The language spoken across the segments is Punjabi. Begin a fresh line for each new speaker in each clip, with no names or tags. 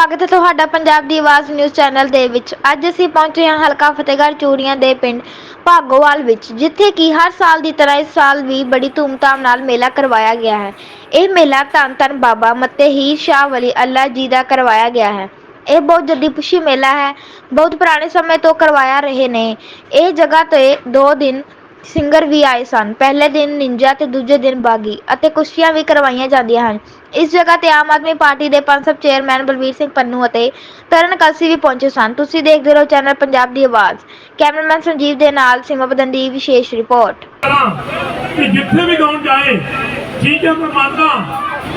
ਸਵਾਗਤ ਹੈ ਤੁਹਾਡਾ ਪੰਜਾਬ ਦੀ ਆਵਾਜ਼ ਨਿਊਜ਼ ਚੈਨਲ ਦੇ ਵਿੱਚ। ਅੱਜ ਅਸੀਂ ਪਹੁੰਚੇ ਹਾਂ ਹਲਕਾ ਫਤਿਹਗੜ੍ਹ ਚੂੜੀਆਂ ਦੇ ਪਿੰਡ ਭਾਗੋਵਾਲ ਵਿੱਚ, ਜਿੱਥੇ ਕਿ ਹਰ ਸਾਲ ਦੀ ਤਰ੍ਹਾਂ ਇਸ ਸਾਲ ਵੀ ਬੜੀ ਧੂਮਧਾਮ ਨਾਲ ਮੇਲਾ ਕਰਵਾਇਆ ਗਿਆ ਹੈ। ਇਹ ਮੇਲਾ ਧੰਨ ਧੰਨ ਬਾਬਾ ਮੱਤੇ ਹੀ ਸ਼ਾਹ ਵਲੀ ਅੱਲਾ ਜੀ ਦਾ ਕਰਵਾਇਆ ਗਿਆ ਹੈ। ਇਹ ਬਹੁਤ ਜੱਦੀ ਪੁਸ਼ੀ ਮੇਲਾ ਹੈ। ਬਹੁਤ ਪੁਰਾਣੇ ਸਮੇਂ ਤੋਂ ਕਰਵਾਇਆ ਰਹੇ ਨੇ। ਇਹ ਜਗ੍ਹਾ ਤੇ ਦੋ ਦਿਨ ਸਿੰਗਰ ਵੀ ਆਏ ਸਨ। ਪਹਿਲੇ ਦਿਨ ਨਿੰਜਾ ਤੇ ਦੂਜੇ ਦਿਨ ਬਾਗੀ ਅਤੇ ਕੁਸ਼ਤੀਆਂ ਵੀ ਕਰਵਾਈਆਂ ਜਾਂਦੀਆਂ ਹਨ। ਇਸ ਜਗ੍ਹਾ ਤੇ ਆਮ ਆਦਮੀ ਪਾਰਟੀ ਦੇ ਪੰਜ ਚੇਅਰਮੈਨ ਬਲਵੀਰ ਸਿੰਘ ਪੰਨੂ ਅਤੇ ਤਰਨ ਕਲਸੀ ਵੀ ਪਹੁੰਚੇ ਸਨ। ਤੁਸੀਂ ਦੇਖਦੇ ਰਹੋ ਚੈਨਲ ਪੰਜਾਬ ਦੀ ਆਵਾਜ਼। ਕੈਮਰਾਮੈਨ ਸੰਜੀਵ ਦੇ ਨਾਲ ਸੀਮਾ ਬਦਨ ਦੀ ਵਿਸ਼ੇਸ਼ ਰਿਪੋਰਟ।
ਕਿ ਜਿੱਥੇ ਵੀ ਗਾਉਣ ਜਾਏ, ਠੀਕ ਮੈਂ ਮੰਨਦਾ।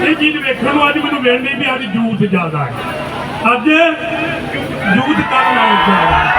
ਇਹ ਚੀਜ਼ ਵੇਖਣ ਨੂੰ ਅੱਜ ਮੈਨੂੰ ਮਿਲਣੀ ਵੀ ਅੱਜ ਯੂਥ ਜ਼ਿਆਦਾ ਹੈ। ਅੱਜ ਯੂਥ ਕੱਲ ਨਾਲ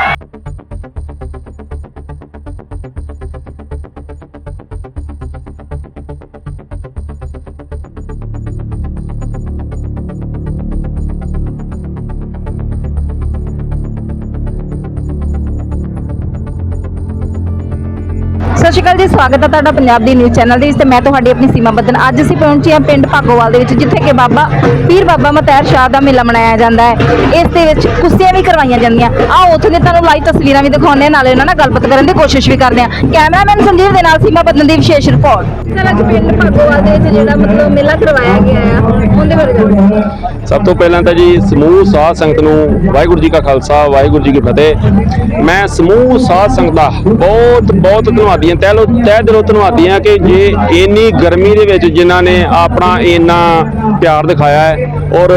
ਸ਼੍ਰੀ ਅਕਾਲ ਜੀ ਸਵਾਗਤ ਹੈ ਤੁਹਾਡਾ ਪੰਜਾਬ ਦੀ ਨਿਊਜ਼ ਚੈਨਲ ਦੇ ਵਿੱਚ ਤੇ ਮੈਂ ਤੁਹਾਡੀ ਆਪਣੀ ਸੀਮਾ ਬੱਦਨ। ਅੱਜ ਅਸੀਂ ਪਹੁੰਚੇ ਹਾਂ ਪਿੰਡ ਭਾਗੋਵਾਲ ਦੇ ਵਿੱਚ ਜਿੱਥੇ ਕਿ ਬਾਬਾ ਪੀਰ ਬਾਬਾ ਮਤਹਿਰ ਸ਼ਾਹ ਦਾ ਮੇਲਾ ਮਨਾਇਆ ਜਾਂਦਾ ਹੈ। ਇਸ ਦੇ ਵਿੱਚ ਕੁਸ਼ਤੀਆਂ ਵੀ ਕਰਵਾਈਆਂ ਜਾਂਦੀਆਂ। ਆਓ ਉੱਥੇ ਦੇ ਤੁਹਾਨੂੰ ਲਾਈਵ ਤਸਵੀਰਾਂ ਵੀ ਦਿਖਾਉਂਦੇ ਹਾਂ ਨਾਲੇ ਉਹਨਾਂ ਨਾਲ ਗੱਲਬਾਤ ਕਰਨ ਦੀ ਕੋਸ਼ਿਸ਼ ਵੀ ਕਰਦੇ ਹਾਂ। ਕੈਮਰਾਮੈਨ ਸੰਜੀਵ ਦੇ ਨਾਲ ਸੀਮਾ ਬੱਦਨ ਦੀ ਵਿਸ਼ੇਸ਼ ਰਿਪੋਰਟ ਸਰ ਅੱਜ ਪਿੰਡ ਭਾਗੋਵਾਲ ਦੇ ਵਿੱਚ ਜਿਹੜਾ ਮਤਲਬ ਮੇਲਾ ਕਰਵਾਇਆ ਗਿਆ ਹੈ ਉਹਦੇ ਬਾਰੇ ਜਾਣਕਾਰੀ
ਸਭ ਤੋਂ ਪਹਿਲਾਂ ਤਾਂ ਜੀ ਸਮੂਹ ਸਾਧ ਸੰਗਤ ਨੂੰ ਵਾਹਿਗੁਰੂ ਜੀ ਕਾ ਖਾਲਸਾ ਵਾਹਿਗੁਰੂ ਜੀ ਕੀ ਫਤਿਹ। ਮੈਂ ਸਮੂਹ ਸਾਧ ਸੰਗਤ ਦਾ ਬਹੁਤ ਬਹੁਤ ਧੰਨਵਾਦੀ ਹਾਂ ਤਹਿ ਲੋ ਤਹਿ ਦਿਲੋਂ ਧੰਨਵਾਦੀ ਹਾਂ ਕਿ ਜੇ ਇੰਨੀ ਗਰਮੀ ਦੇ ਵਿੱਚ ਜਿਨ੍ਹਾਂ ਨੇ ਆਪਣਾ ਇੰਨਾ ਪਿਆਰ ਦਿਖਾਇਆ ਹੈ ਔਰ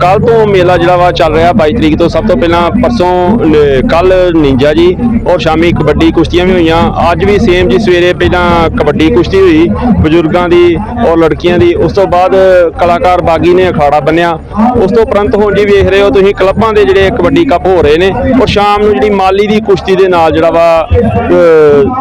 ਕੱਲ ਤੋਂ ਮੇਲਾ ਜਿਹੜਾ ਵਾ ਚੱਲ ਰਿਹਾ 22 ਤਰੀਕ ਤੋਂ, ਸਭ ਤੋਂ ਪਹਿਲਾਂ ਪਰਸੋਂ ਕੱਲ ਨਿੰਜਾ ਜੀ ਔਰ ਸ਼ਾਮੀ ਕਬੱਡੀ ਕੁਸ਼ਤੀਆਂ ਵੀ ਹੋਈਆਂ। ਅੱਜ ਵੀ ਸੇਮ ਜੀ ਸਵੇਰੇ ਪਹਿਲਾਂ ਕਬੱਡੀ ਕੁਸ਼ਤੀ ਹੋਈ ਬਜ਼ੁਰਗਾਂ ਦੀ ਔਰ ਲੜਕੀਆਂ ਦੀ। ਉਸ ਤੋਂ ਬਾਅਦ ਕਲਾਕਾਰ ਬਾਗੀ ਨੇ ਅਖਾੜਾ ਬੰਨਿਆ। ਉਸ ਤੋਂ ਉਪਰੰਤ ਹੁਣ ਜੀ ਵੇਖ ਰਹੇ ਹੋ ਤੁਸੀਂ ਕਲੱਬਾਂ ਦੇ ਜਿਹੜੇ ਕਬੱਡੀ ਕੱਪ ਹੋ ਰਹੇ ਨੇ ਔਰ ਸ਼ਾਮ ਨੂੰ ਜਿਹੜੀ ਮਾਲੀ ਦੀ ਕੁਸ਼ਤੀ ਦੇ ਨਾਲ ਜਿਹੜਾ ਵਾ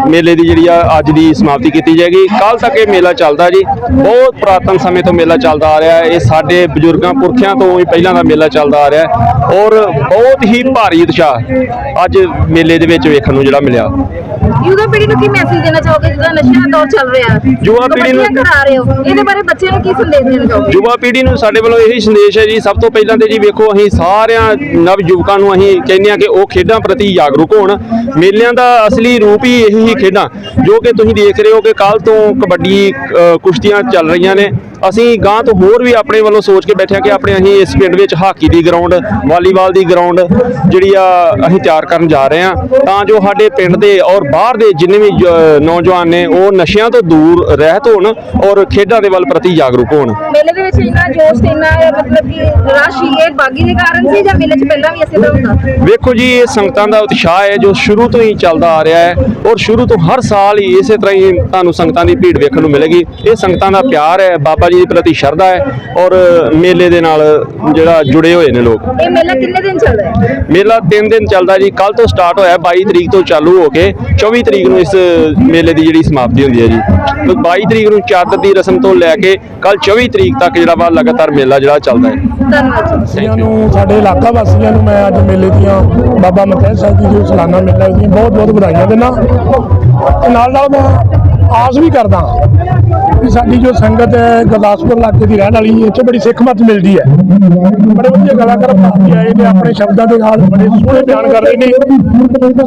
ਮੇਲੇ ਦੀ ਜਿਹੜੀ ਆ ਅੱਜ ਦੀ ਸਮਾਪਤੀ ਕੀਤੀ ਜਾਏਗੀ। ਕੱਲ ਤੱਕ ਇਹ ਮੇਲਾ ਚੱਲਦਾ ਜੀ। ਬਹੁਤ ਪੁਰਾਤਨ ਸਮੇਂ ਤੋਂ ਮੇਲਾ ਚੱਲਦਾ ਆ ਰਿਹਾ ਹੈ। ਇਹ ਸਾਡੇ ਬਜ਼ੁਰਗਾਂ, ਪੁਰਖਿਆਂ ਤੋਂ ਹੀ ਪਹਿਲਾਂ ਦਾ ਮੇਲਾ ਚੱਲਦਾ ਆ ਰਿਹਾ ਹੈ। ਔਰ ਬਹੁਤ ਹੀ ਭਾਰੀ ਉਤਸ਼ਾਹ ਅੱਜ ਮੇਲੇ ਦੇ ਵਿੱਚ ਵੇਖਣ ਨੂੰ ਜਿਹੜਾ ਮਿਲਿਆ।
ਯੁਵਾ ਪੀੜ੍ਹੀ ਨੂੰ ਕੀ ਮੈਸੇਜ ਦੇਣਾ ਚਾਹੋਗੇ? ਜਿਹੜਾ ਨਸ਼ਿਆਂ ਦਾ ਦੌਰ ਚੱਲ ਰਿਹਾ। ਹੈ
ਯੁਵਾ ਪੀੜ੍ਹੀ ਨੂੰ-
ਕਬੱਡੀਆਂ ਕਰਾ ਰਹੇ ਹੋ। ਇਹਦੇ ਬਾਰੇ ਬੱਚਿਆਂ ਨੂੰ ਕੀ ਸੰਦੇਸ਼ ਦੇਣਾ ਚਾਹੋਗੇ?
ਯੁਵਾ ਪੀੜ੍ਹੀ ਨੂੰ ਸਾਡੇ ਵੱਲੋਂ ਇਹੀ ਸੰਦੇਸ਼ ਹੈ ਜੀ। ਸਭ ਤੋਂ ਪਹਿਲਾਂ ਤੇ ਜੀ ਵੇਖੋ ਅਸੀਂ ਸਾਰਿਆਂ ਨਵ ਯੁਵਕਾਂ ਨੂੰ ਅਸੀਂ ਕਹਿੰਦੇ ਆ ਕਿ ਉਹ ਖੇਡਾਂ ਪ੍ਰਤੀ ਜਾਗਰੂਕ ਹੋਣ। ਮੇਲਿਆਂ ਦਾ ਅਸਲੀ ਰੂਪ ਹੀ ਇਹੀ ਹੀ ਖੇਡਾਂ। ਜੋ ਕਿ ਤੁਸੀਂ ਦੇਖ ਰਹੇ ਹੋ ਕਿ ਕੱਲ ਤੋਂ ਕਬੱਡੀ ਅ, ਕੁਸ਼ਤੀਆਂ ਚੱਲ ਰਹੀਆਂ ਨੇ। ਅਸੀਂ ਗਾਂ ਤੋਂ ਹੋਰ ਵੀ ਆਪਣੇ ਵੱਲੋਂ ਸੋਚ ਕੇ ਬੈਠੇ ਹਾਂ ਕਿ ਆਪਣੇ ਅਸੀਂ ਇਸ ਪਿੰਡ ਵਿੱਚ ਹਾਕੀ ਦੀ ਗਰਾਊਂਡ ਵਾਲੀਬਾਲ ਦੀ ਗਰਾਊਂਡ ਜਿਹੜੀ ਆ ਅਸੀਂ ਤਿਆਰ ਕਰਨ ਜਾ ਰਹੇ ਹਾਂ। ਤਾਂ ਜੋ ਸਾਡੇ ਪਿੰਡ ਦੇ ਔਰ ਬਾਹਰ ਦੇ ਜਿੰਨੇ ਵੀ ਨੌਜਵਾਨ ਨੇ ਉਹ ਨਸ਼ਿਆਂ ਤੋਂ ਦੂਰ ਰਹਿਤ ਹੋਣ ਔਰ ਖੇਡਾਂ ਦੇ ਵੱਲ ਪ੍ਰਤੀ ਜਾਗਰੂਕ ਹੋਣ।
ਮੇਲੇ ਦੇ ਵਿੱਚ ਇੰਨਾ ਜੋਸ਼ ਤੇ ਇੰਨਾ ਮਤਲਬ ਕਿ ਰਸ਼ ਹੀ ਇਹ ਬਾਗੀ ਦੇ ਕਾਰਨ ਸੀ ਜਾਂ ਮੇਲੇ 'ਚ ਪਹਿਲਾਂ ਵੀ ਇਸੇ ਤਰ੍ਹਾਂ ਹੁੰਦਾ?
ਵੇਖੋ ਜੀ ਇਹ ਸੰਗਤਾਂ ਦਾ ਉਤਸ਼ਾਹ ਹੈ ਜੋ ਸ਼ੁਰੂ ਤੋਂ ਹੀ ਚੱਲਦਾ ਆ ਰਿਹਾ ਹੈ ਔਰ ਸ਼ੁਰੂ ਤੋਂ ਹਰ ਸਾਲ ਹੀ ਇਸੇ ਤਰ੍ਹਾਂ ਹੀ ਤੁਹਾਨੂੰ ਸੰਗਤਾਂ ਦੀ ਭੀੜ ਵੇਖਣ ਨੂੰ ਮਿਲੇਗੀ। ਇਹ ਸੰਗਤਾਂ ਦਾ ਪਿਆਰ ਹੈ ਬਾਬਾ ਜੀ ਦੇ ਪ੍ਰਤੀ ਸ਼ਰਧਾ ਹੈ ਔਰ ਮੇਲੇ ਦੇ ਨਾਲ ਜਿਹੜਾ ਜੁੜੇ ਹੋਏ ਨੇ ਲੋਕ।
ਇਹ ਮੇਲਾ ਕਿੰਨੇ ਦਿਨ ਚੱਲਦਾ ਹੈ?
ਮੇਲਾ 3 ਦਿਨ ਚੱਲਦਾ ਜੀ। ਕੱਲ ਤੋਂ ਸਟਾਰਟ ਹੋਇਆ 22 ਤਰੀਕ ਤੋਂ ਚਾਲੂ ਹੋ ਕੇ 24 ਤਰੀਕ ਨੂੰ ਇਸ ਮੇਲੇ ਦੀ ਜਿਹੜੀ ਸਮਾਪਤੀ ਹੁੰਦੀ ਹੈ ਜੀ। ਤੇ 22 ਤਰੀਕ ਨੂੰ ਚਾਦਰ ਦੀ ਰਸਮ ਤੋਂ ਲੈ ਕੇ ਕੱਲ 24 ਤਰੀਕ ਤੱਕ ਜਿਹੜਾ ਵਾ ਲਗਾਤਾਰ ਮੇਲਾ ਜਿਹੜਾ ਚੱਲਦਾ ਹੈ।
ਧੰਨਵਾਦ
ਨੂੰ ਸਾਡੇ ਇਲਾਕਾ ਵਾਸੀਆਂ ਨੂੰ ਮੈਂ ਅੱਜ ਮੇਲੇ ਦੀਆਂ ਬਾਬਾ ਮਤਹਿ ਸਾਹਿਬ ਜੀ ਦੇ ਸਾਲਾਨਾ ਮੇਲਾ ਦੀਆਂ ਬਹੁਤ ਬਹੁਤ ਵਧਾਈਆਂ ਦਿੰਦਾ। ਨਾਲ ਨਾਲ ਮੈਂ ਆਸ ਵੀ ਕਰਦਾ ਕਿ ਸਾਡੀ ਜੋ ਸੰਗਤ ਹੈ ਗੁਰਦਾਸਪੁਰ ਇਲਾਕੇ ਦੀ ਰਹਿਣ ਵਾਲੀ ਇੱਥੇ ਬੜੀ ਸਿੱਖ ਮਤ ਮਿਲਦੀ ਹੈ। ਬੜੇ ਵਧੀਆ ਕਲਾਕਾਰ ਭਾਰਤੀ ਆਏ ਨੇ, ਆਪਣੇ ਸ਼ਬਦਾਂ ਦੇ ਨਾਲ ਬੜੇ ਸੋਹਣੇ ਬਿਆਨ ਕਰ ਰਹੇ ਨੇ।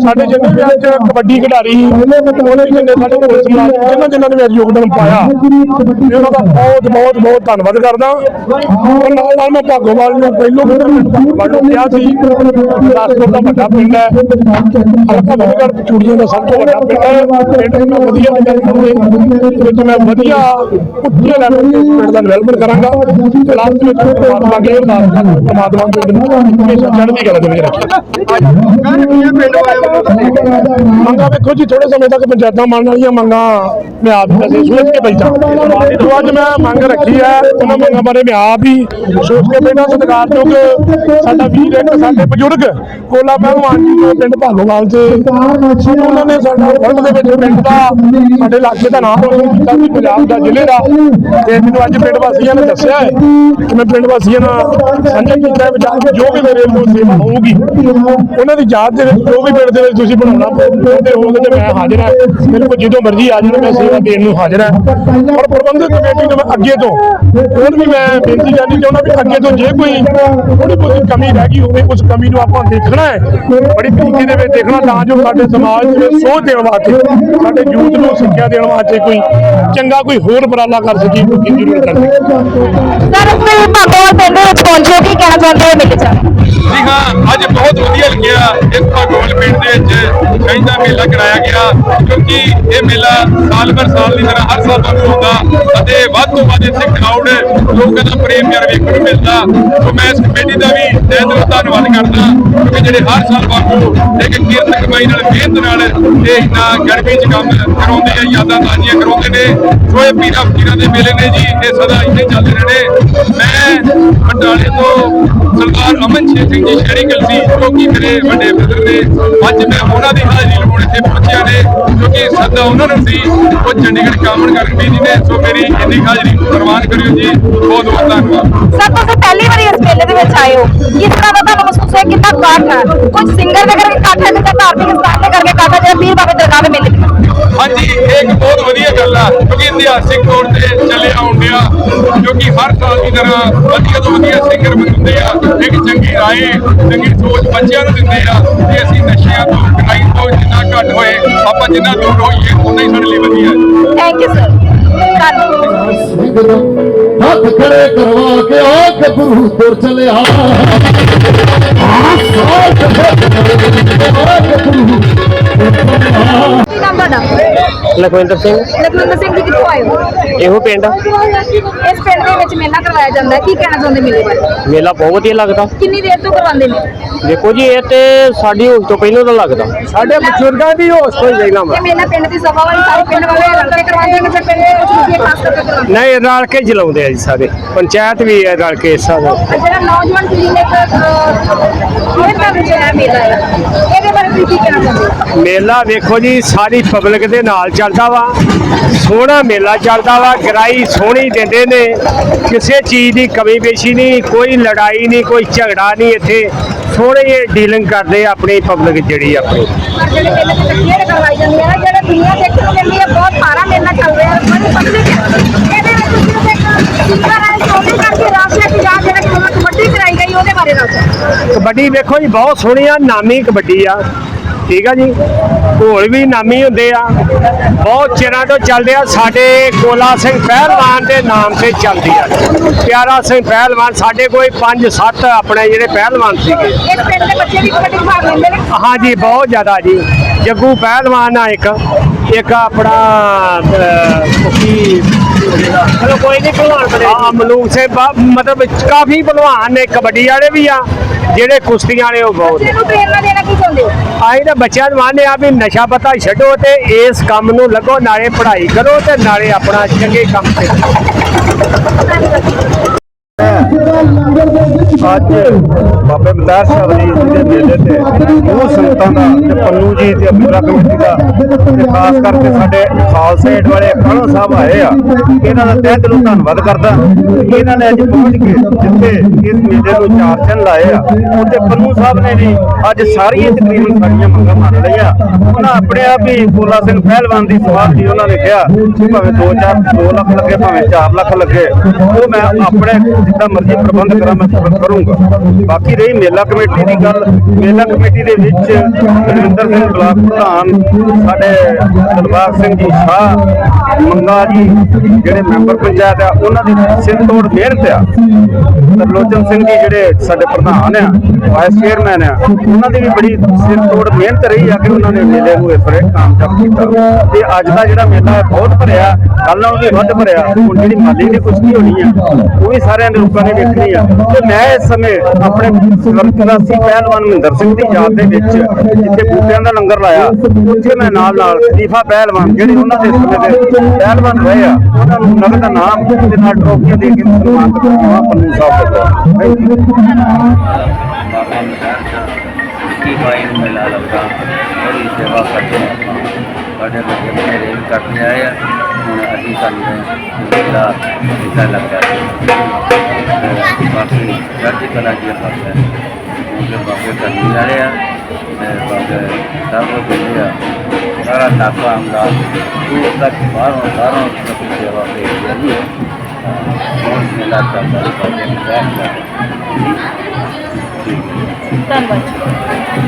ਸਾਡੇ ਜਿੰਨੇ ਵੀ ਅੱਜ ਕਬੱਡੀ ਖਿਡਾਰੀ ਉਹਨੇ ਜਿੰਨੇ ਸਾਡੇ ਪੁਲਿਸ ਮੁਲਾਜ਼ਮ ਜਿਨ੍ਹਾਂ ਜਿਨ੍ਹਾਂ ਨੇ ਅੱਜ ਯੋਗਦਾਨ ਪਾਇਆ। ਉਹਨਾਂ ਦਾ ਬਹੁਤ ਬਹੁਤ ਬਹੁਤ ਧੰਨਵਾਦ ਕਰਦਾ। ਔਰ ਨਾਲ ਨਾਲ ਮੈਂ ਭਾਗੋਵਾਲ ਨੂੰ ਪਹਿਲੋਂ ਵੀ ਮੈਂ ਭਾਗੋਵਾਲ ਨੂੰ ਕਿਹਾ ਸੀ ਗੁਰਦਾਸਪੁਰ ਦਾ ਵੱਡਾ ਪਿੰਡ ਹੈ। ਹਲਕਾ ਫਤਿਹਗੜ੍ਹ ਚੂੜੀਆਂ ਦਾ ਸਭ ਤੋਂ ਵੱਡਾ ਪਿੰਡ ਹੈ। ਪਿੰਡ ਨੂੰ ਵਧੀਆ ਦੇ ਮੈਂ ਵਧੀਆ ਉੱਚੇ ਲੈਵਲ ਤੇ ਪਿੰਡ ਦਾ ਡਿਵੈਲਪਮੈਂਟ ਕਰਾਂਗਾ ਤੇ ਲਾਸਟ ਵਿੱਚ ਪਰਮਾਤਮਾ ਅੱਗੇ ਅਰਦਾਸ ਪਰਮਾਤਮਾ ਪਿੰਡ ਨੂੰ ਹਮੇਸ਼ਾ ਚੜ੍ਹਦੀ ਕਲਾ ਦੇ ਵਿੱਚ ਰੱਖੇ ਮੰਗਾ ਵੇਖੋ ਜੀ ਥੋੜੇ ਸਮੇਂ ਤੱਕ ਪੰਚਾਇਤਾਂ ਮੰਨ ਵਾਲੀਆਂ ਮੰਗਾਂ ਮੈਂ ਆਪ ਹੀ ਵੈਸੇ ਸੋਚ ਕੇ ਬੈਠਾ। ਜੋ ਅੱਜ ਮੈਂ ਮੰਗ ਰੱਖੀ ਹੈ, ਉਹਨਾਂ ਮੰਗਾਂ ਬਾਰੇ ਮੈਂ ਆਪ ਹੀ ਸੋਚ ਕੇ ਬੈਠਾ ਸਤਿਕਾਰਯੋਗ ਸਾਡਾ ਵੀਰ ਇੱਕ, ਸਾਡੇ ਬਜ਼ੁਰਗ ਕੋਲਾ ਪਹਿਲਵਾਨ ਜੀ ਜੋ ਪਿੰਡ ਭਾਲੋਵਾਲ ਤੇ ਉਹਨਾਂ ਨੇ ਸਾਡਾ ਵਰਲਡ ਦੇ ਵਿੱਚ ਪਿੰਡ ਦਾ, ਸਾਡੇ ਇਲਾਕੇ ਦਾ ਨਾਮ ਰੋਸ਼ਨ ਕੀਤਾ ਸੀ, ਪੰਜਾਬ ਦਾ ਜ਼ਿਲ੍ਹੇ ਦਾ। ਤੇ ਮੈਨੂੰ ਅੱਜ ਪਿੰਡ ਵਾਸੀਆਂ ਨੇ ਦੱਸਿਆ ਹੈ ਕਿ ਮੈਂ ਪਿੰਡ ਵਾਸੀਆਂ ਨਾਲ ਸਾਂਝਾ ਕੀਤਾ ਵਿਚਾਰ ਜੋ ਵੀ ਮੇਰੇ ਕੋਲ ਸੇਵਾ ਹੋਊਗੀ, ਉਹਨਾਂ ਦੀ ਯਾਦ ਦੇ ਵਿੱਚ ਜੋ ਵੀ ਪਿੰਡ ਦੇ ਵਿੱਚ ਤੁਸੀਂ ਬਣਾਉਣਾ ਹੋਗੇ ਤੇ ਮੈਂ ਹਾਜ਼ਰ ਹਾਂ। ਮੇਰੇ ਕੋਲ ਜਦੋਂ ਮਰਜ਼ੀ ਆ ਜਾਣਾ ਮੈਂ ਸੇਵਾ ਦੇਣ ਨੂੰ ਹਾਜ਼ਰ ਹਾਂ। ਔਰ ਪ੍ਰਬੰਧਕ ਕਮੇਟੀ ਨੂੰ ਮੈਂ ਅੱਗੇ ਤੋਂ ਹੋਰ ਵੀ ਮੈਂ ਬੇਨਤੀ ਕਰਨੀ ਚਾਹੁੰਦਾ ਵੀ ਅੱਗੇ ਤੋਂ ਜੇ ਕੋਈ ਥੋੜੀ ਬਹੁਤੀ ਕਮੀ ਰਹਿ ਗਈ ਹੋਵੇ ਉਸ ਕਮੀ ਨੂੰ ਆਪਾਂ ਦੇਖਣਾ ਹੈ। ਬੜੀ ਤਰੀਕੇ ਦੇ ਵਿੱਚ ਦੇਖਣਾ ਤਾਂ ਜੋ ਸਾਡੇ ਸਮਾਜ ਦੇ ਵਿੱਚ ਸੋਧ ਦੇਣ ਵਾਸਤੇ ਸਾਡੇ ਯੂਥ ਨੂੰ ਸਿੱਖਿਆ ਦੇਣ ਵਾਸਤੇ ਕੋਈ ਚੰਗਾ ਕੋਈ ਹੋਰ ਉਪਰਾਲਾ ਕਰ ਸਕੀ ਕੋਈ ਜ਼ਰੂਰ ਕਰ ਸਕੇ
ਸਰ ਤੁਸੀਂ ਭਾਗੋਵਾਲ ਪਿੰਡ ਦੇ ਵਿੱਚ ਪਹੁੰਚੇ ਕੀ ਕਹਿਣਾ ਚਾਹੁੰਦੇ ਹੋ ਮੇਲੇ 'ਚ
ਜੀ ਹਾਂ ਅੱਜ ਬਹੁਤ ਵਧੀਆ ਲੱਗਿਆ। ਭਗੋਲ ਪਿੰਡ ਦੇ ਵਿੱਚ ਸ਼ਹੀਦ ਦਾ ਮੇਲਾ ਕਰਾਇਆ ਗਿਆ, ਕਿਉਂਕਿ ਇਹ ਮੇਲਾ ਸਾਲ ਭਰ ਸਾਲ ਦੀ ਤਰ੍ਹਾਂ ਹਰ ਸਾਲ ਤੁਹਾਨੂੰ ਹੁੰਦਾ ਅਤੇ ਵੱਧ ਤੋਂ ਵੱਧ ਇੱਥੇ ਕਰਾਊਡ ਲੋਕਾਂ ਦਾ ਪ੍ਰੇਮ ਪਿਆਰ ਵੇਖਣ ਨੂੰ ਮਿਲਦਾ। ਸੋ ਮੈਂ ਇਸ ਕਮੇਟੀ ਦਾ ਵੀ ਤਹਿ ਦਿਲੋਂ ਧੰਨਵਾਦ ਕਰਦਾ, ਕਿਉਂਕਿ ਜਿਹੜੇ ਹਰ ਸਾਲ ਵਾਂਗੂ ਇੱਕ ਕੀਰਤ ਕਮਾਈ ਨਾਲ ਮਿਹਨਤ ਨਾਲ ਇਹ ਇੰਨਾ ਗਰਮੀ 'ਚ ਕੰਮ ਕਰਾਉਂਦੇ ਆ, ਯਾਦਾਂ ਤਾਜ਼ੀਆਂ ਕਰਾਉਂਦੇ ਨੇ। ਸੋ ਇਹ ਪੀਰਾਂ ਫਕੀਰਾਂ ਦੇ ਮੇਲੇ ਨੇ ਜੀ, ਇਹ ਸਦਾ ਇੱਥੇ ਚੱਲਦੇ ਰਹਿਣੇ ਮੈਂ ਬਟਾਲੇ ਤੋਂ ਸਰਦਾਰ ਅਮਨ ਸ਼ੇਰ ਸਿੰਘ ਜੀ ਸ਼ਹਿਰੀ ਗਲਸੀ ਜੋ ਕਿ ਮੇਰੇ ਵੱਡੇ ਬ੍ਰਦਰ ਨੇ, ਅੱਜ ਮੈਂ ਉਹਨਾਂ ਦੀ ਹਾਜ਼ਰੀ ਲਵਾਉਣ ਇੱਥੇ ਪਹੁੰਚਿਆ ਨੇ ਕਿਉਂਕਿ ਸੱਦਾ ਉਹਨਾਂ ਨੂੰ ਸੀ, ਉਹ ਚੰਡੀਗੜ੍ਹ ਕਾਮਣ ਕਰਨ ਵੀ ਨੇ ਸੋ ਮੇਰੀ ਇੰਨੀ ਹਾਜ਼ਰੀ ਪ੍ਰਵਾਨ ਕਰਿਓ ਜੀ, ਬਹੁਤ ਬਹੁਤ ਧੰਨਵਾਦ।
ਸਰ, ਤੁਸੀਂ ਪਹਿਲੀ ਵਾਰੀ ਇਸ ਮੇਲੇ ਦੇ ਵਿੱਚ ਆਏ ਹੋ। ਕਿਸ ਤਰ੍ਹਾਂ ਦਾ ਤੁਹਾਨੂੰ ਮਹਿਸੂਸ ਹੋਇਆ, ਕਿੰਨਾ ਇਕੱਠ ਹੈ? ਕੁਝ ਸਿੰਗਰ ਦੇ ਕਰਕੇ ਇਕੱਠ ਹੈ ਕਿਤੇ ਧਾਰਮਿਕ ਸਥਾਨ ਦੇ ਕਰਕੇ ਇਕੱਠ ਹੈ, ਜਿਹੜਾ ਪੀਰ ਬਾਬੇ ਦਰਗਾਹ ਦੇ ਮੇਲੇ ਵਿੱਚ?
ਹਾਂਜੀ ਇਹ ਇੱਕ ਬਹੁਤ ਵਧੀਆ ਗੱਲ ਆ ਕਿਉਂਕਿ ਇਤਿਹਾਸਿਕ ਤੌਰ ਤੇ ਚੱਲੇ ਆਉਂਦਿਆ ਜੋ ਕਿ ਹਰ ਸਾਲ ਦੀ ਤਰ੍ਹਾਂ ਵਧੀਆ ਤੋਂ ਵਧੀਆ ਸਿੰਗਰ ਬਣਾਉਂਦੇ ਆ ਇੱਕ ਚੰਗੀ ਰਾਏ ਚੰਗੀ ਸੋਚ ਬੱਚਿਆਂ ਨੂੰ ਦਿੰਦੇ ਆ ਕਿ ਅਸੀਂ ਨਸ਼ਿਆਂ ਤੋਂ ਕਮਾਈ ਤੋਂ ਜਿੰਨਾ ਘੱਟ ਹੋਏ ਆਪਾਂ ਜਿੰਨਾ ਦੂਰ ਹੋਈਏ ਉਨਾ ਹੀ ਸਾਡੇ ਲਈ ਵਧੀਆ ਹੈ।
ਥੈਂਕ ਯੂ ਸਰ
ਹੱਥ ਖੜੇ ਕਰਵਾ ਕੇ ਆ। ਗੱਭਰੂ ਤੁਰ ਚਲਿਆ
ਲਖਵਿੰਦਰ ਸਿੰਘ
ਲਖਵਿੰਦਰ ਸਿੰਘ ਜੀ ਕਿੱਥੋਂ ਆਏ ਹੋ
ਇਹੋ ਪਿੰਡ?
ਇਸ ਪਿੰਡ ਦੇ ਵਿੱਚ ਮੇਲਾ ਕਰਵਾਇਆ ਜਾਂਦਾ ਹੈ। ਕੀ ਕਹਿਣਾ ਚਾਹੁੰਦੇ ਮੇਲੇ ਬਾਰੇ?
ਮੇਲਾ ਬਹੁਤ ਵਧੀਆ ਲੱਗਦਾ।
ਕਿੰਨੀ ਦੇਰ ਤੋਂ ਕਰਵਾਉਂਦੇ ਨੇ?
ਦੇਖੋ ਜੀ ਇਹ ਤੇ ਸਾਡੀ ਹੋਸ਼ ਤੋਂ ਪਹਿਲਾਂ ਦਾ ਲੱਗਦਾ।
ਸਾਡੇ ਬਜ਼ੁਰਗਾਂ ਦੀ ਹੋਸ਼ ਤੋਂ ਹੀ ਲੈਣਾ
ਇਹ ਮੇਲਾ ਪਿੰਡ ਦੀ ਸਭਾ ਵਾਲੀ ਸਾਰੇ ਪਿੰਡ ਵਾਲੇ ਰਲ ਕੇ ਕਰਵਾਉਂਦੇ ਨੇ ਫਿਰ ਪਿੰਡ ਦੇ ਵਿੱਚ ਇਹ ਖਾਸ ਕਰਕੇ ਕਰਵਾਉਂਦੇ
ਨਹੀਂ ਰਲ ਕੇ ਚਲਾਉਂਦੇ ਆ ਜੀ ਸਾਰੇ। ਪੰਚਾਇਤ ਵੀ ਹੈ ਰਲ ਕੇ ਸਾਰੇ
ਹੋ। ਆਹ ਜਿਹੜਾ ਨੌਜਵਾਨ ਪੀੜ੍ਹੀ ਨੇ ਇੱਕ ਇਹ ਤਾਂ ਵਿੱਚ ਹੈ ਮੇਲਾ ਹੈ? ਇਹਦੇ ਬਾਰੇ ਤੁਸੀਂ ਕੀ ਕਹਿਣਾ ਚਾਹੁੰਦੇ ਹੋ?
ਮੇਲਾ ਵੇਖੋ ਜੀ ਸਾਰੀ ਪਬਲਿਕ ਦੇ ਨਾਲ ਚੱਲਦਾ ਵਾ। ਸੋਹਣਾ ਮੇਲਾ ਚੱਲਦਾ ਵਾ। ਗਰਾਈ ਸੋਹਣੀ ਦਿੰਦੇ ਨੇ ਕਿਸੇ ਚੀਜ਼ ਦੀ ਕਮੀ ਪੇਸ਼ੀ ਨਹੀਂ ਕੋਈ ਲੜਾਈ ਨਹੀਂ ਕੋਈ ਝਗੜਾ ਨਹੀਂ ਇੱਥੇ। ਸੋਹਣੀ ਡੀਲਿੰਗ ਕਰਦੇ ਆਪਣੀ ਪਬਲਿਕ ਜਿਹੜੀ ਆਪਣੀ।
ਪਰ ਜਿਹੜੇ ਮੇਲੇ ਤੇ ਤਕੀਰ ਕਰਵਾਈ ਜਾਂਦੀ ਹੈ ਨਾ ਜਿਹੜੇ ਦੁਨੀਆ ਦੇਖਣ ਨੂੰ ਮਿਲਦੀ ਹੈ ਬਹੁਤ ਸਾਰਾ ਮੇਲਾ ਚੱਲ ਰਿਹਾ ਹੈ ਬੜੀ ਪਬਲਿਕ ਹੈ ਇਹਦੇ ਵਿੱਚ ਸਿਰਫ ਇੱਕ ਸਿੰਗਰ ਹੈ ਸ਼ੋਭੀ ਕਰਕੇ ਰਾਸ਼ਟਰੀ ਪੰਜਾਬ ਜਿਹੜਾ ਕਿ ਹੁਣ ਕਬੱਡੀ ਕਰਾਈ ਗਈ ਉਹਦੇ ਬਾਰੇ ਦੱਸੋ।
ਕਬੱਡੀ ਵੇਖੋ ਜੀ ਬਹੁਤ ਸੋਹਣੀ ਆ ਨਾਮੀ ਕਬੱਡੀ ਆ। ਠੀਕ ਆ ਜੀ। ਘੋਲ ਵੀ ਨਾਮੀ ਹੁੰਦੇ ਆ। ਬਹੁਤ ਚਿਰਾਂ ਤੋਂ ਚੱਲਦੇ ਆ। ਸਾਡੇ ਕੋਲਾ ਸਿੰਘ ਪਹਿਲਵਾਨ ਦੇ ਨਾਮ ਤੇ ਚੱਲਦੀ ਆ। ਪਿਆਰਾ ਸਿੰਘ ਪਹਿਲਵਾਨ ਸਾਡੇ ਕੋਈ 5-7 ਆਪਣੇ ਜਿਹੜੇ ਪਹਿਲਵਾਨ ਸੀਗੇ।
ਇਸ ਪਿੰਡ ਦੇ ਬੱਚੇ ਵੀ ਕਬੱਡੀ ਭਾਗ ਲੈਂਦੇ ਨੇ।
ਹਾਂਜੀ ਬਹੁਤ ਜ਼ਿਆਦਾ ਜੀ। ਜੱਗੂ ਪਹਿਲਵਾਨ ਆ ਇੱਕ। ਇੱਕ ਆਪਣਾ ਕੀ ਚਲੋ ਕੋਈ ਨਹੀਂ ਭਲਵਾਨ ਬਣੇ ਹਾਂ ਮਲੂਕ ਸਿੰਘ ਬਾ- ਮਤਲਬ ਕਾਫੀ ਭਲਵਾਨ ਨੇ ਕਬੱਡੀ ਵਾਲੇ ਵੀ ਆ। ਜਿਹੜੇ ਕੁਸ਼ਤੀਆਂ ਵਾਲੇ ਉਹ ਬਹੁਤ
ਬੱਚੇ ਚਾਹੁੰਦੇ ਹੋ
ਆਈ ਤਾਂ ਬੱਚਿਆਂ ਨੂੰ ਆਨੇ ਆ ਵੀ ਨਸ਼ਾ ਪਤਾ ਛੱਡੋ ਤੇ ਇਸ ਕੰਮ ਨੂੰ ਲੱਗੋ, ਨਾਲੇ ਪੜ੍ਹਾਈ ਕਰੋ ਤੇ ਨਾਲੇ ਆਪਣਾ ਚੰਗੇ ਕੰਮ ਤੇ
ਅੱਜ ਬਾਬੇ ਮਦਾਰ ਸਾਹਿਬ ਜੀ ਦੇ ਮੇਲੇ ਤੇ ਉਹ ਸੰਗਤਾਂ ਦਾ ਤੇ ਪੰਨੂ ਜੀ ਤੇ ਅਬਦੁੱਲਾ ਕਮੇਟੀ ਦਾ ਤੇ ਖਾਸ ਕਰਕੇ ਸਾਡੇ ਖਾਲਸਾ ਏਡ ਵਾਲੇ ਕਾਲੋ ਸਾਹਿਬ ਆਏ ਆ, ਇਹਨਾਂ ਦਾ ਤਹਿ ਦਿਲੋਂ ਧੰਨਵਾਦ ਕਰਦਾ। ਇਹਨਾਂ ਨੇ ਅੱਜ ਪਹੁੰਚ ਕੇ ਜਿੱਥੇ ਇਸ ਮੇਲੇ ਨੂੰ ਚਾਰ ਚੰਨ ਲਾਏ ਆ, ਉੱਥੇ ਪੰਨੂ ਸਾਹਿਬ ਨੇ ਵੀ ਅੱਜ ਸਾਰੀਆਂ ਤਕਰੀਬਨ ਸਾਡੀਆਂ ਮੰਗਾਂ ਮੰਨ ਲਈਆਂ। ਉਹਨਾਂ ਆਪਣੇ ਆਪ ਹੀ ਕੋਲਾ ਸਿੰਘ ਪਹਿਲਵਾਨ ਦੀ ਸਵਾਦ ਜੀ ਉਹਨਾਂ ਨੇ ਕਿਹਾ ਭਾਵੇਂ 2 4 2 ਲੱਖ ਲੱਗੇ, ਭਾਵੇਂ 4 ਲੱਖ ਲੱਗੇ, ਉਹ ਮੈਂ ਆਪਣੇ ਜਿੱਦਾਂ ਮਰਜ਼ੀ ਪ੍ਰਬੰਧ ਕਰਾਂ, ਮੈਂ ਪ੍ਰਬੰਧ ਕਰੂੰਗਾ। ਬਾਕੀ ਰਹੀ ਮੇਲਾ ਕਮੇਟੀ ਦੀ ਗੱਲ। ਮੇਲਾ ਕਮੇਟੀ ਦੇ ਵਿੱਚ ਰਵਿੰਦਰ ਸਿੰਘ ਬਲਾਕ ਪ੍ਰਧਾਨ, ਸਾਡੇ ਦਿਲਬਾਗ ਸਿੰਘ ਜੀ ਸ਼ਾਹ, ਮੰਗਾ ਜੀ, ਜਿਹੜੇ ਮੈਂਬਰ ਪੰਚਾਇਤ ਆ, ਉਹਨਾਂ ਦੀ ਸਿਰ ਤੋੜ ਮਿਹਨਤ ਆ ਤਰਲੋਚਨ ਸਿੰਘ ਜੀ ਜਿਹੜੇ ਸਾਡੇ ਪ੍ਰਧਾਨ ਆ ਵਾਈਸ ਚੇਅਰਮੈਨ ਆ, ਉਹਨਾਂ ਦੀ ਵੀ ਬੜੀ ਸਿਰ ਤੋੜ ਮਿਹਨਤ ਰਹੀ ਆ ਕਿ ਉਹਨਾਂ ਨੇ ਮੇਲੇ ਨੂੰ ਇਸ ਵੇਲੇ ਕਾਮਯਾਬ ਕੀਤਾ। ਤੇ ਅੱਜ ਦਾ ਜਿਹੜਾ ਮੇਲਾ ਹੈ, ਬਹੁਤ ਭਰਿਆ। ਕੱਲ ਨਾਲੋਂ ਵੀ ਵੱਧ ਭਰਿਆ। ਹੁਣ ਜਿਹੜੀ ਮਾਲੀ ਦੀ ਕੁਸ਼ਤੀ ਹੋਣੀ ਆ, ਉਹ ਵੀ ਸਾਰਿਆਂ ਦੇ ਲੋਕਾਂ ਨੇ ਦੇਖਣੀ ਆ। ਤੇ ਮੈਂ ਸਮੇਂ ਆਪਣੇ ਸਰਕਰਾਸੀ ਪਹਿਲਵਾਨ ਮਹਿੰਦਰ ਸਿੰਘ ਦੀ ਯਾਦ ਦੇ ਵਿੱਚ ਜਿੱਥੇ ਬੂਟਿਆਂ ਦਾ ਲੰਗਰ ਲਾਇਆ ਉੱਥੇ ਮੈਂ ਨਾਲ ਨਾਲ ਖਲੀਫਾ ਪਹਿਲਵਾਨ ਜਿਹੜੇ ਉਹਨਾਂ ਦੇ ਸਮੇਂ ਦੇ ਪਹਿਲਵਾਨ ਰਹੇ ਆ ਉਹਨਾਂ ਨੂੰ ਨਗਦ ਨਾਮ ਤੇ ਨਾਲ ਟਰੋਫੀਆਂ ਦੇ ਕੇ ਸਨਮਾਨਿਤ ਕਰਨਾ ਪੰਨੂ ਸਾਹਿਬ ਦਾ ਥੈਂਕ ਯੂ
की माइन में ला लगता बड़ी सेवा करते हैं ਸਾਡੇ ਬੱਚੇ ਬਥੇਰੇ ਵੀ ਕਰਦੇ ਆਏ ਆ ਹੁਣ ਅਸੀਂ ਕਰਦੇ ਮੇਲਾ ਇਦਾਂ ਲੱਗਦਾ ਤੇ ਬਾਕੀ ਚੜ੍ਹਦੀ ਕਲਾ ਦੀ ਹੱਥ ਹੈ ਕਿਉਂਕਿ ਬਾਬੇ ਕਰਨੀ ਵਾਲੇ ਆ ਤੇ ਬਾਬੇ ਸਭ ਬੰਦੇ ਆ ਸਾਰਾ ਨਾਕਾ ਆਉਂਦਾ ਦੂਰ ਤੱਕ ਬਾਹਰੋਂ ਬਾਹਰੋਂ ਤੱਕ ਸੇਵਾ ਦੇ ਰਹੀ ਹੈ ਬਹੁਤ ਮੇਲਾ ਚੱਲਦਾ ਹੈ ਬਾਬੇ ਨੂੰ ਬੈਠ
ਧੰਨਵਾਦ